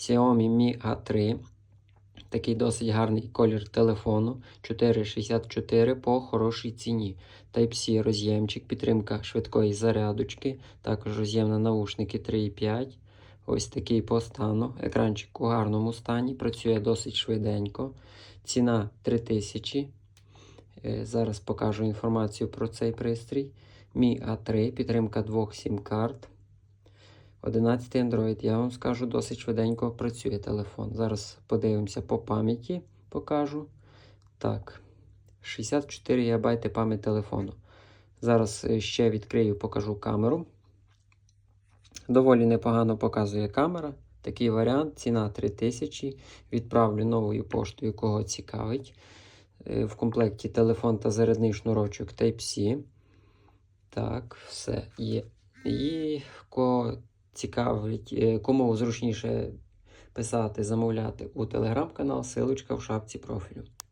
Xiaomi Mi A3. Такий досить гарний колір телефону 464 по хорошій ціні. Type-C роз'ємчик, підтримка швидкої зарядочки, також роз'єм на наушники 3,5. Ось такий по стану. Екранчик у гарному стані, працює досить швиденько. Ціна 3000. Е, Зараз покажу інформацію про цей пристрій. Mi A3, підтримка двох сім-карт. 11 Android, я вам скажу, досить швиденько працює телефон. Зараз подивимося по пам'яті, покажу. Так, 64 ГБ пам'ять телефону. Зараз е, ще відкрию, покажу камеру. Доволі непогано показує камера. Такий варіант, ціна 3000. Відправлю новою поштою, кого цікавить. Е, В комплекті телефон та зарядний шнурочок Type-C. Так, все є. І цікавить, е, кому зручніше писати, замовляти у телеграм-канал, силочка в шапці профілю.